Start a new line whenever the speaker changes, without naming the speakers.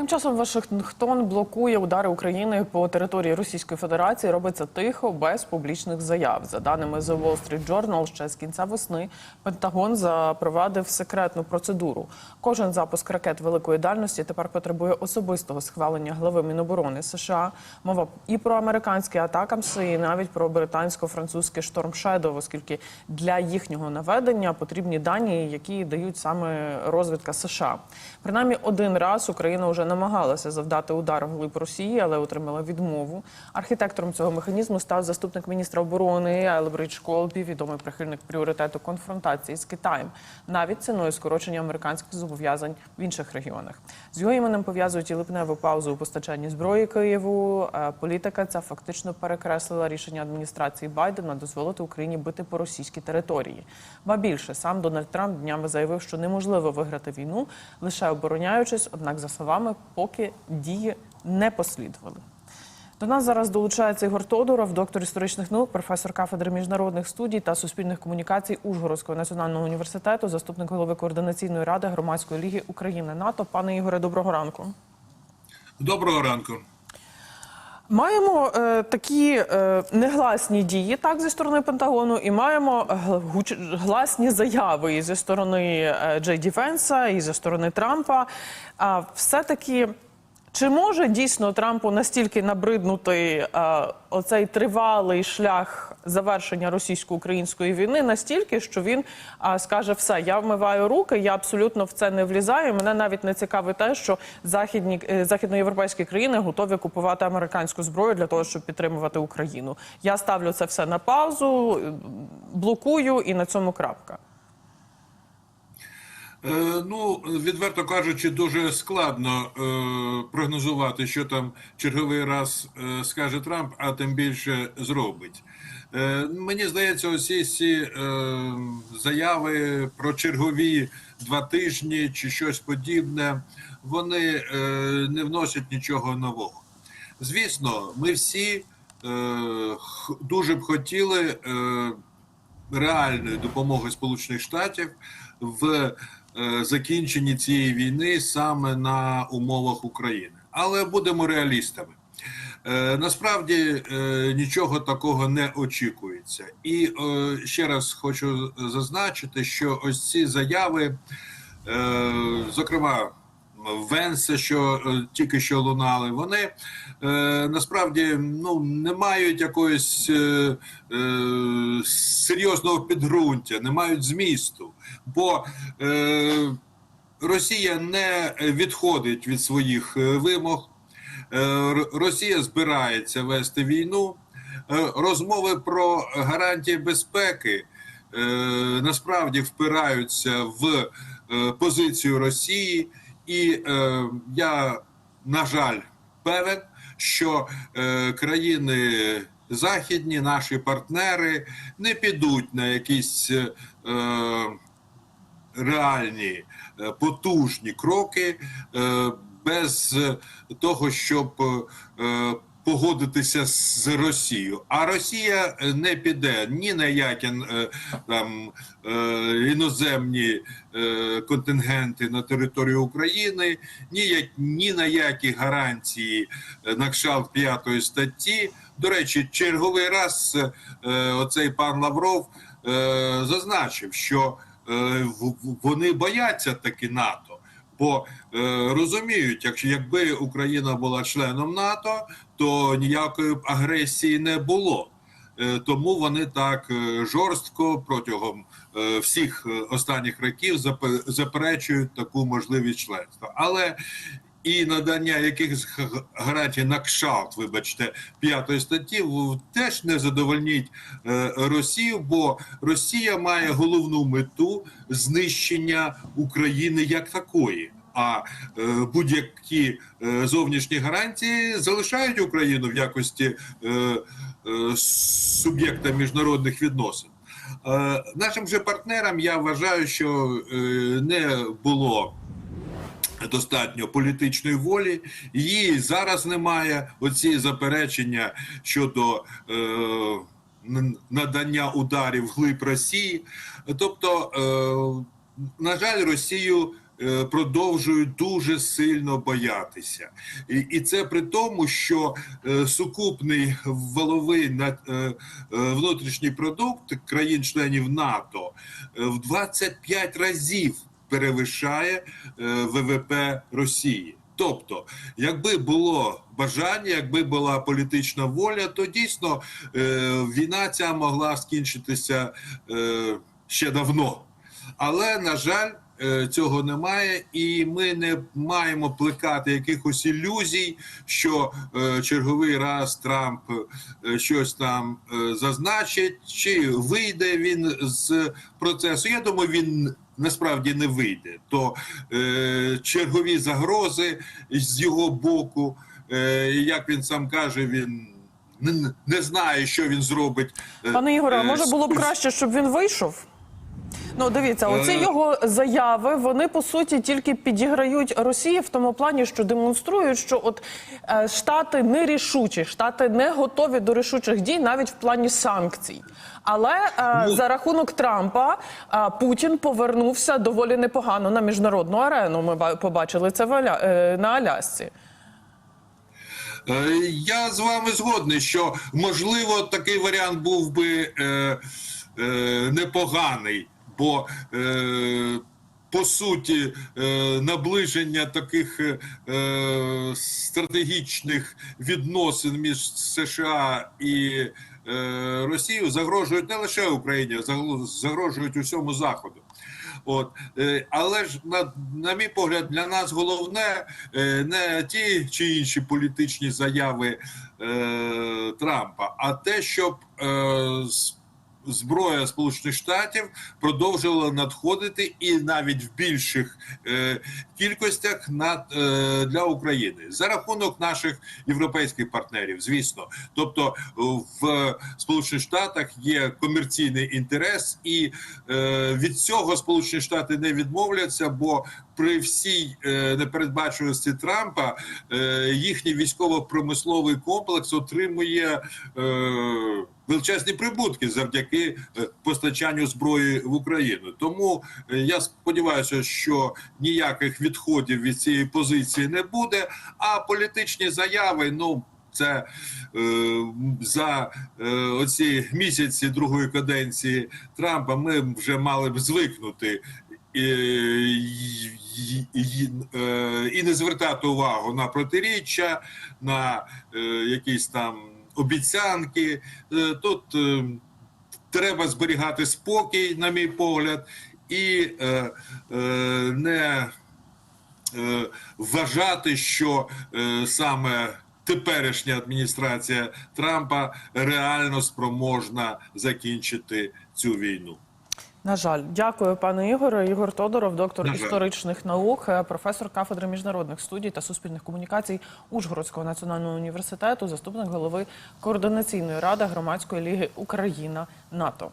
Тим часом Вашингтон блокує удари України по території Російської Федерації. Робиться тихо, без публічних заяв. За даними The Wall Street Journal, ще з кінця весни Пентагон запровадив секретну процедуру. Кожен запуск ракет великої дальності тепер потребує особистого схвалення глави Міноборони США. Мова і про американські атакамси, і навіть про британсько-французьке Шторм Shadow, оскільки для їхнього наведення потрібні дані, які дають саме розвідка США. Принаймні один раз Україна вже намагалася завдати удар вглиб Росії, але отримала відмову. Архітектором цього механізму став заступник міністра оборони Елбридж Колбі, відомий прихильник пріоритету конфронтації з Китаєм, навіть ціною скорочення американських зобов'язань в інших регіонах. З його іменем пов'язують і липневу паузу у постачанні зброї Києву. Е, Політика ця фактично перекреслила рішення адміністрації Байдена дозволити Україні бити по російській території. Ба більше сам Дональд Трамп днями заявив, що неможливо виграти війну лише обороняючись. Однак, за словами, поки дії не послідували. До нас зараз долучається Ігор Тодоров, доктор історичних наук, професор кафедри міжнародних студій та суспільних комунікацій Ужгородського національного університету, заступник голови координаційної ради громадської ліги України НАТО. Пане Ігоре, доброго ранку.
Доброго ранку.
Маємо е, такі е, негласні дії так зі сторони Пентагону, і маємо гуч- гласні заяви і зі сторони е, Джей Ді Венса, і зі сторони Трампа. А все-таки чи може дійсно Трампу настільки набриднути е, оцей тривалий шлях завершення російсько-української війни, настільки, що він е, скаже: все, я вмиваю руки, я абсолютно в це не влізаю. Мене навіть не цікавить те, що західні е, західноєвропейські країни готові купувати американську зброю для того, щоб підтримувати Україну. Я ставлю це все на паузу, е, блокую і на цьому крапка.
Е, ну, відверто кажучи, дуже складно е, прогнозувати, що там черговий раз е, скаже Трамп, а тим більше зробить. Мені здається, усі ці заяви про чергові два тижні чи щось подібне, вони не вносять нічого нового. Звісно, ми всі дуже б хотіли реальної допомоги Сполучених Штатів в закінченні цієї війни саме на умовах України. Але будемо реалістами. Е, Насправді е, нічого такого не очікується, і е, ще раз хочу зазначити, що ось ці заяви, е, зокрема Венса, що е, тільки що лунали, вони е, насправді ну не мають якоїсь е, е, серйозного підґрунтя, не мають змісту, бо е, Росія не відходить від своїх е, вимог. Е, Росія збирається вести війну. Е, Розмови про гарантії безпеки е, насправді впираються в е, позицію Росії, і е, я, на жаль, певен, що е, країни західні, наші партнери, не підуть на якісь. е, реальні е, потужні кроки е, без того, щоб е, погодитися з Росією. А Росія не піде ні на які там іноземні контингенти на територію України, ні, ні на які гарантії на кшталт п'ятої статті. До речі, черговий раз оцей пан Лавров зазначив, що вони бояться таки НАТО, бо е, розуміють, якщо якби Україна була членом НАТО, то ніякої агресії не було. Е, Тому вони так е, жорстко протягом е, всіх е, останніх років заперечують таку можливість членства. Але і надання якихось гарантій на кшалт, вибачте, п'ятої статті теж не задовольнить е, Росію, бо Росія має головну мету знищення України як такої. А е, будь-які е, зовнішні гарантії залишають Україну в якості суб'єкта міжнародних відносин. Нашим же партнерам я вважаю, що не було достатньо політичної волі. Її зараз немає. Оці заперечення щодо е, надання ударів глиб Росії. Тобто, е, на жаль, Росію е, продовжують дуже сильно боятися. І, і це при тому, що е, сукупний валовий на- е, е, внутрішній продукт країн-членів НАТО е, в 25 разів перевищає е, ВВП Росії. Тобто, якби було бажання, якби була політична воля, то дійсно е, війна ця могла скінчитися е, ще давно. Але на жаль, цього немає, і ми не маємо плекати якихось ілюзій, що е, черговий раз Трамп е, щось там е, зазначить, чи вийде він з процесу. Я думаю, він насправді не вийде. То е, чергові загрози з його боку, е, як він сам каже, він. Не, не знає, що він зробить.
Пане Ігоре,
е,
може було б краще, щоб він вийшов? Ну, дивіться, оці
Е.
його заяви вони по суті тільки підіграють Росії в тому плані, що демонструють, що от е, штати нерішучі, штати не готові до рішучих дій навіть в плані санкцій. Але е,
Ну.
за рахунок Трампа е, Путін повернувся доволі непогано на міжнародну арену. Ми ба- побачили це в Аля... е, на Алясці.
Е, Я з вами згодний, що можливо такий варіант був би е, е, непоганий, бо е, по суті е, наближення таких е, стратегічних відносин між США і Росією загрожують не лише Україні, а загрожують усьому заходу. От але ж на, на мій погляд, для нас головне не ті чи інші політичні заяви е, Трампа, а те, щоб е, зброя Сполучених Штатів продовжувала надходити і навіть в більших е, кількостях на, е, для України за рахунок наших європейських партнерів, звісно. Тобто в Сполучених Штатах є комерційний інтерес, і е, від цього Сполучені Штати не відмовляться, бо при всій е, непередбачуваності Трампа е, їхній військово-промисловий комплекс отримує. Е, Величезні прибутки завдяки е, постачанню зброї в Україну. Тому е, я сподіваюся, що ніяких відходів від цієї позиції не буде. А політичні заяви, ну це е, за е, оці місяці другої каденції Трампа. Ми вже мали б звикнути. І, і, і, е, і не звертати увагу на протиріччя, на е, якісь там обіцянки. Е, Тут е, треба зберігати спокій, на мій погляд, і е, не вважати, що саме теперішня адміністрація Трампа реально спроможна закінчити цю війну.
На жаль, дякую, пане Ігоре. Ігор Тодоров, доктор
На
історичних наук, е, професор кафедри міжнародних студій та суспільних комунікацій Ужгородського національного університету, заступник голови координаційної ради громадської ліги Україна НАТО.